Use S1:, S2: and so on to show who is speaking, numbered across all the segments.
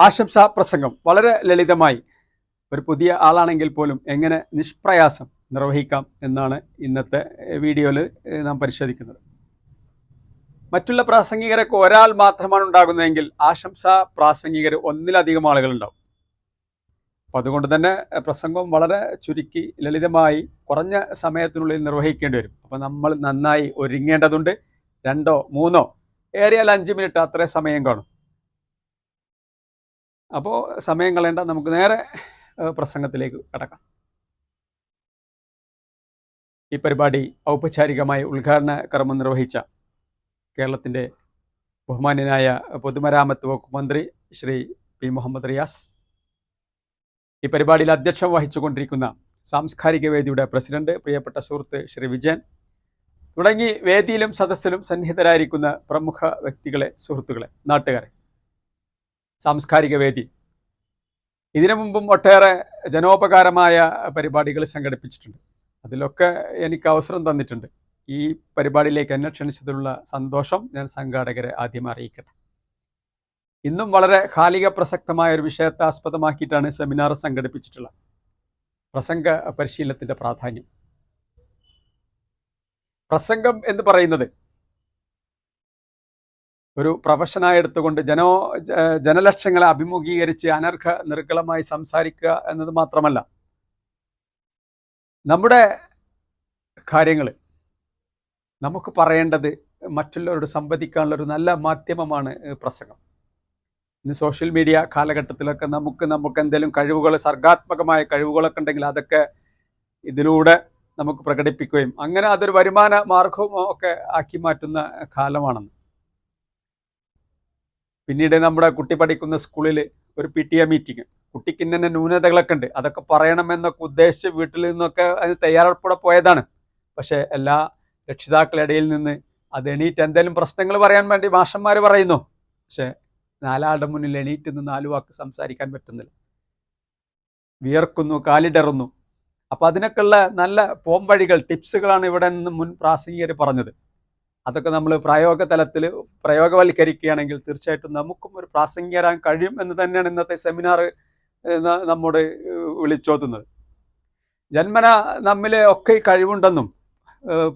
S1: ആശംസാ പ്രസംഗം വളരെ ലളിതമായി. ഒരു പുതിയ ആളാണെങ്കിൽ പോലും എങ്ങനെ നിഷ്പ്രയാസം നിർവഹിക്കാം എന്നാണ് ഇന്നത്തെ വീഡിയോയിൽ നാം പരിശോധിക്കുന്നത്. മറ്റുള്ള പ്രാസംഗികരൊക്കെ ഒരാൾ മാത്രമാണ് ഉണ്ടാകുന്നതെങ്കിൽ ആശംസാ പ്രാസംഗികർ ഒന്നിലധികം ആളുകൾ ഉണ്ടാവും അപ്പം അതുകൊണ്ട് തന്നെ പ്രസംഗം വളരെ ചുരുക്കി ലളിതമായി കുറഞ്ഞ സമയത്തിനുള്ളിൽ നിർവഹിക്കേണ്ടി വരും. അപ്പം നമ്മൾ നന്നായി ഒരുങ്ങേണ്ടതുണ്ട്. രണ്ടോ മൂന്നോ ഏറിയാൽ അഞ്ച് മിനിറ്റ് അത്രേ സമയം കാണും. അപ്പോൾ സമയം കളയേണ്ട നമുക്ക് നേരെ പ്രസംഗത്തിലേക്ക് കടക്കാം. ഈ പരിപാടി ഔപചാരികമായി ഉദ്ഘാടന കർമ്മം നിർവഹിച്ച കേരളത്തിന്റെ ബഹുമാന്യനായ പൊതുമരാമത്ത് വകുപ്പ് മന്ത്രി ശ്രീ പി മുഹമ്മദ് റിയാസ് ഈ പരിപാടിയിൽ അധ്യക്ഷം വഹിച്ചുകൊണ്ടിരിക്കുന്ന സാംസ്കാരിക വേദിയുടെ പ്രസിഡന്റ് പ്രിയപ്പെട്ട സുഹൃത്ത് ശ്രീ വിജയൻ തുടങ്ങി വേദിയിലും സദസ്സിലും സന്നിഹിതരായിരിക്കുന്ന പ്രമുഖ വ്യക്തികളെ സുഹൃത്തുക്കളെ നാട്ടുകാരെ. സാംസ്കാരിക വേദി. ഇതിനു മുമ്പും ഒട്ടേറെ ജനോപകാരമായ പരിപാടികൾ സംഘടിപ്പിച്ചിട്ടുണ്ട്. അതിലൊക്കെ എനിക്ക് അവസരം തന്നിട്ടുണ്ട്. ഈ പരിപാടിയിലേക്ക് എന്നെ ക്ഷണിച്ചതിലുള്ള സന്തോഷം ഞാൻ സംഘാടകരെ ആദ്യം അറിയിക്കട്ടെ. ഇന്നും വളരെ കാലിക പ്രസക്തമായ ഒരു വിഷയത്തെ ആസ്പദമാക്കിയിട്ടാണ് സെമിനാർ സംഘടിപ്പിച്ചിട്ടുള്ളത്. പ്രസംഗ പരിശീലനത്തിന്റെ പ്രാധാന്യം. പ്രസംഗം എന്ന് പറയുന്നത് ഒരു പ്രൊഫഷനായി എടുത്തുകൊണ്ട് ജനോ ജനലക്ഷ്യങ്ങളെ അഭിമുഖീകരിച്ച് അനർഘ നിർഗളമായി സംസാരിക്കുക എന്നത് മാത്രമല്ല. നമ്മുടെ കാര്യങ്ങൾ നമുക്ക് പറയേണ്ടത് മറ്റുള്ളവരോട് സംവദിക്കാനുള്ള ഒരു നല്ല മാധ്യമമാണ് പ്രസംഗം. ഇന്ന് സോഷ്യൽ മീഡിയ കാലഘട്ടത്തിലൊക്കെ നമുക്ക് നമുക്ക് എന്തെങ്കിലും കഴിവുകൾ സർഗാത്മകമായ കഴിവുകളൊക്കെ ഉണ്ടെങ്കിൽ അതൊക്കെ ഇതിലൂടെ നമുക്ക് പ്രകടിപ്പിക്കുകയും അങ്ങനെ അതൊരു വരുമാന മാർഗവും ഒക്കെ ആക്കി മാറ്റുന്ന കാലമാണെന്ന്. പിന്നീട് നമ്മുടെ കുട്ടി പഠിക്കുന്ന സ്കൂളിൽ ഒരു പി ടി എ മീറ്റിംഗ് കുട്ടിക്ക് ഇന്നെ ന്യൂനതകളൊക്കെ ഉണ്ട്. അതൊക്കെ പറയണമെന്നൊക്കെ ഉദ്ദേശിച്ച് വീട്ടിൽ നിന്നൊക്കെ അതിന് തയ്യാറെടുപ്പോടെ പോയതാണ്. പക്ഷേ എല്ലാ രക്ഷിതാക്കളുടെ ഇടയിൽ നിന്ന് അത് എണീറ്റ് എന്തെങ്കിലും പ്രശ്നങ്ങൾ പറയാൻ വേണ്ടി മാഷന്മാർ പറയുന്നു. പക്ഷേ നാലാളുടെ മുന്നിൽ എണീറ്റ് നിന്ന് നാലു വാക്ക് സംസാരിക്കാൻ പറ്റുന്നില്ല. വിയർക്കുന്നു കാലിടറുന്നു. അപ്പൊ അതിനൊക്കെയുള്ള നല്ല പോംവഴികൾ ടിപ്സുകളാണ് ഇവിടെ നിന്ന് മുൻ പ്രാസംഗികർ പറഞ്ഞത്. അതൊക്കെ നമ്മൾ പ്രായോഗ തലത്തിൽ പ്രയോഗവൽക്കരിക്കുകയാണെങ്കിൽ തീർച്ചയായിട്ടും നമുക്കും ഒരു പ്രാസംഗികരാൻ കഴിയും എന്ന് തന്നെയാണ് ഇന്നത്തെ സെമിനാർ നമ്മോട് വിളിച്ചോത്തുന്നത്. ജന്മന നമ്മിലെ ഒക്കെ കഴിവുണ്ടെന്നും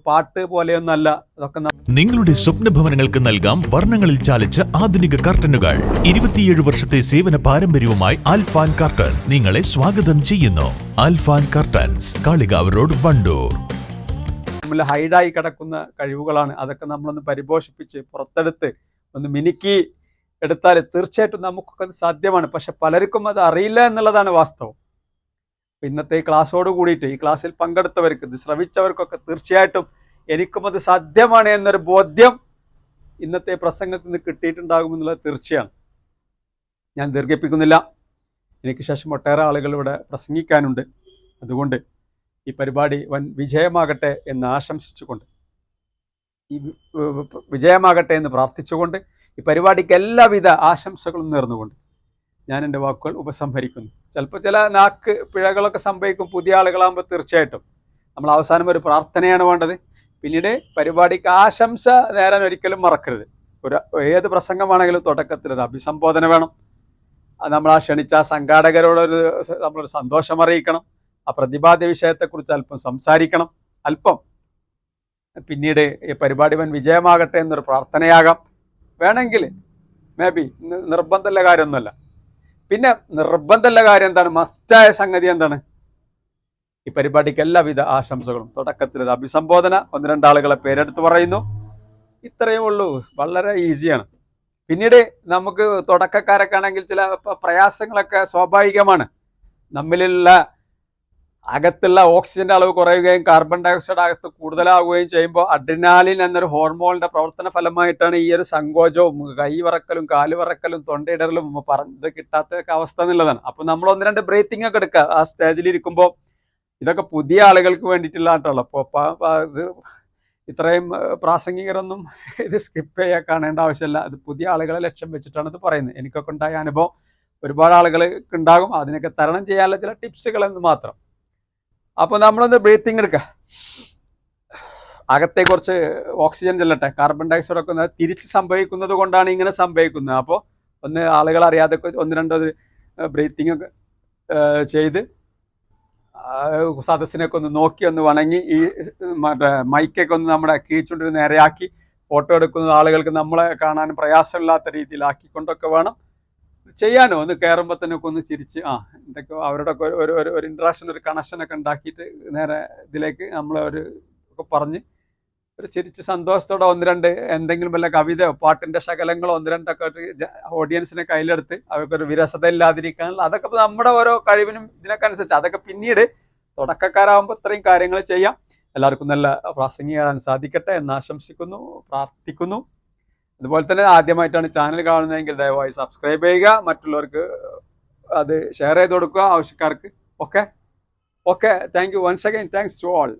S1: പാട്ട് പോലെയൊന്നല്ല അതൊക്കെ
S2: നിങ്ങളുടെ സ്വപ്ന ഭവനങ്ങൾക്ക് നൽകാം വർണങ്ങളിൽ ചാലിച്ച ആധുനിക കർട്ടനുകൾ. ഇരുപത്തിയേഴ് വർഷത്തെ സേവന പാരമ്പര്യവുമായി ആൽഫാൻ കർട്ടൻ നിങ്ങളെ സ്വാഗതം ചെയ്യുന്നു. Alfan curtains Kalikavu road Vandoor.
S1: നമ്മൾ ഹൈഡായി കിടക്കുന്ന കഴിവുകളാണ്. അതൊക്കെ നമ്മളൊന്ന് പരിപോഷിപ്പിച്ച് പുറത്തെടുത്ത് ഒന്ന് മിനുക്കി എടുത്താൽ തീർച്ചയായിട്ടും നമുക്കൊക്കെ സാധ്യമാണ്. പക്ഷെ പലർക്കും അത് അറിയില്ല എന്നുള്ളതാണ് വാസ്തവം. ഇന്നത്തെ ഈ ക്ലാസ്സോട് കൂടിയിട്ട് ഈ ക്ലാസ്സിൽ പങ്കെടുത്തവർക്ക് ഇത് ശ്രവിച്ചവർക്കൊക്കെ തീർച്ചയായിട്ടും എനിക്കും അത് സാധ്യമാണ് എന്നൊരു ബോധ്യം ഇന്നത്തെ പ്രസംഗത്തിൽ നിന്ന് കിട്ടിയിട്ടുണ്ടാകുമെന്നുള്ളത് തീർച്ചയാണ്. ഞാൻ ദീർഘിപ്പിക്കുന്നില്ല. എനിക്ക് ശേഷം ഒട്ടേറെ ആളുകൾ ഇവിടെ പ്രസംഗിക്കാനുണ്ട്. അതുകൊണ്ട് ഈ പരിപാടി വൻ വിജയമാകട്ടെ എന്ന് ആശംസിച്ചുകൊണ്ട് ഈ വിജയമാകട്ടെ എന്ന് പ്രാർത്ഥിച്ചുകൊണ്ട് ഈ പരിപാടിക്ക് എല്ലാവിധ ആശംസകളും നേർന്നുകൊണ്ട് ഞാൻ എന്റെ വാക്കുകൾ ഉപസംഹരിക്കുന്നു. ചിലപ്പോൾ ചില നാക്ക് പിഴകളൊക്കെ സംഭവിക്കും പുതിയ ആളുകളാകുമ്പോൾ തീർച്ചയായിട്ടും. നമ്മൾ അവസാനം ഒരു പ്രാർത്ഥനയാണ് വേണ്ടത്. പിന്നീട് പരിപാടിക്ക് ആശംസ നേരാൻ ഒരിക്കലും മറക്കരുത്. ഒരു ഏത് പ്രസംഗമാണെങ്കിലും തുടക്കത്തിൽ ഒരു അഭിസംബോധന വേണം. നമ്മൾ ആ ക്ഷണിച്ച സംഘാടകരോടൊരു നമ്മളൊരു സന്തോഷം അറിയിക്കണം. ആ പ്രതിപാദ്യ വിഷയത്തെക്കുറിച്ച് അല്പം സംസാരിക്കണം. അല്പം പിന്നീട് ഈ പരിപാടി വൻ വിജയമാകട്ടെ എന്നൊരു പ്രാർത്ഥനയാകാം. വേണമെങ്കിൽ മേ ബി നിർബന്ധമുള്ള കാര്യമൊന്നുമല്ല. പിന്നെ നിർബന്ധമുള്ള കാര്യം എന്താണ്? മസ്റ്റായ സംഗതി എന്താണ്? ഈ പരിപാടിക്ക് എല്ലാവിധ ആശംസകളും തുടക്കത്തിൽ അഭിസംബോധന ഒന്ന് രണ്ടാളുകളെ പേരെടുത്ത് പറയുന്നു. ഇത്രയേ ഉള്ളൂ. വളരെ ഈസിയാണ്. പിന്നീട് നമുക്ക് തുടക്കക്കാരൊക്കെ ആണെങ്കിൽ ചില പ്രയാസങ്ങളൊക്കെ സ്വാഭാവികമാണ്. നമ്മിലുള്ള അകത്തുള്ള ഓക്സിജന്റെ അളവ് കുറയുകയും കാർബൺ ഡയോക്സൈഡ് അകത്ത് കൂടുതലാവുകയും ചെയ്യുമ്പോൾ അഡ്രിനാലിൻ എന്നൊരു ഹോർമോണിന്റെ പ്രവർത്തന ഫലമായിട്ടാണ് ഈ ഒരു സങ്കോചവും കൈ വിറക്കലും കാൽ വിറക്കലും തൊണ്ടയിടറലും പറഞ്ഞത് കിട്ടാത്ത അവസ്ഥ എന്നുള്ളതാണ്. അപ്പൊ നമ്മൾ ഒന്ന് രണ്ട് ബ്രീത്തിങ് ഒക്കെ എടുക്കുക. ആ സ്റ്റേജിൽ ഇരിക്കുമ്പോൾ ഇതൊക്കെ പുതിയ ആളുകൾക്ക് വേണ്ടിയിട്ടുള്ള ആട്ടുള്ളൂ അപ്പോൾ ഇത് ഇത്രയും പ്രാസംഗികരൊന്നും ഇത് സ്കിപ്പ് ചെയ്യാൻ കാണേണ്ട ആവശ്യമില്ല. അത് പുതിയ ആളുകളെ ലക്ഷ്യം വെച്ചിട്ടാണ് ഇത് പറയുന്നത്. എനിക്കൊക്കെ ഉണ്ടായ അനുഭവം ഒരുപാട് ആളുകൾക്ക് ഉണ്ടാകും. അതിനൊക്കെ തരണം ചെയ്യാനുള്ള ചില ടിപ്സുകൾ എന്ന് മാത്രം. അപ്പോൾ നമ്മളൊന്ന് ബ്രീത്തിങ് എടുക്കുക അകത്തെ കുറച്ച് ഓക്സിജൻ ചെല്ലട്ടെ. കാർബൺ ഡയോക്സൈഡ് ഒക്കെ തിരിച്ച് സംഭവിക്കുന്നത് കൊണ്ടാണ് ഇങ്ങനെ സംഭവിക്കുന്നത്. അപ്പോൾ ഒന്ന് ആളുകൾ അറിയാതെ ഒന്ന് രണ്ടോ ബ്രീത്തിങ് ഒക്കെ ചെയ്ത് സദസ്സിനൊക്കെ ഒന്ന് നോക്കി ഒന്ന് വണങ്ങി ഈ മറ്റേ മൈക്കൊക്കെ ഒന്ന് നമ്മുടെ കീച്ചുകൊണ്ടിന് നേരെയാക്കി ഫോട്ടോ എടുക്കുന്ന ആളുകൾക്ക് നമ്മളെ കാണാൻ പ്രയാസമില്ലാത്ത രീതിയിലാക്കിക്കൊണ്ടൊക്കെ വേണം. ചെയ്യാനോ? ഒന്ന് കയറുമ്പോൾ തന്നെ ഒക്കെ ഒന്ന് ചിരിച്ച് ആ എന്തൊക്കെയോ അവരുടെ ഒക്കെ ഒരു ഒരു ഒരു ഇൻട്രാക്ഷൻ ഒരു കണക്ഷനൊക്കെ ഉണ്ടാക്കിയിട്ട് നേരെ ഇതിലേക്ക് നമ്മൾ ഒരു ഒക്കെ പറഞ്ഞ് ഒരു ചിരിച്ച് സന്തോഷത്തോടെ ഒന്ന് രണ്ട് എന്തെങ്കിലും വല്ല കവിതയോ പാട്ടിന്റെ ശകലങ്ങളോ ഒന്ന് രണ്ടൊക്കെ ഓഡിയൻസിനെ കയ്യിലെടുത്ത് അവർക്കൊരു വിരസത ഇല്ലാതിരിക്കാനുള്ള അതൊക്കെ നമ്മുടെ ഓരോ കഴിവിനും ഇതിനൊക്കെ അനുസരിച്ച് അതൊക്കെ പിന്നീട് തുടക്കക്കാരാകുമ്പോൾ ഇത്രയും കാര്യങ്ങൾ ചെയ്യാം. എല്ലാവർക്കും നല്ല പ്രാസംഗികാരാൻ സാധിക്കട്ടെ എന്ന് ആശംസിക്കുന്നു പ്രാർത്ഥിക്കുന്നു. അതുപോലെ തന്നെ ആദ്യമായിട്ടാണ് ചാനൽ കാണുന്നതെങ്കിൽ ദയവായി സബ്സ്ക്രൈബ് ചെയ്യുക. മറ്റുള്ളവർക്ക് അത് ഷെയർ ചെയ്ത് കൊടുക്കുക ആവശ്യക്കാർക്ക്. Okay okay thank you once again thanks to all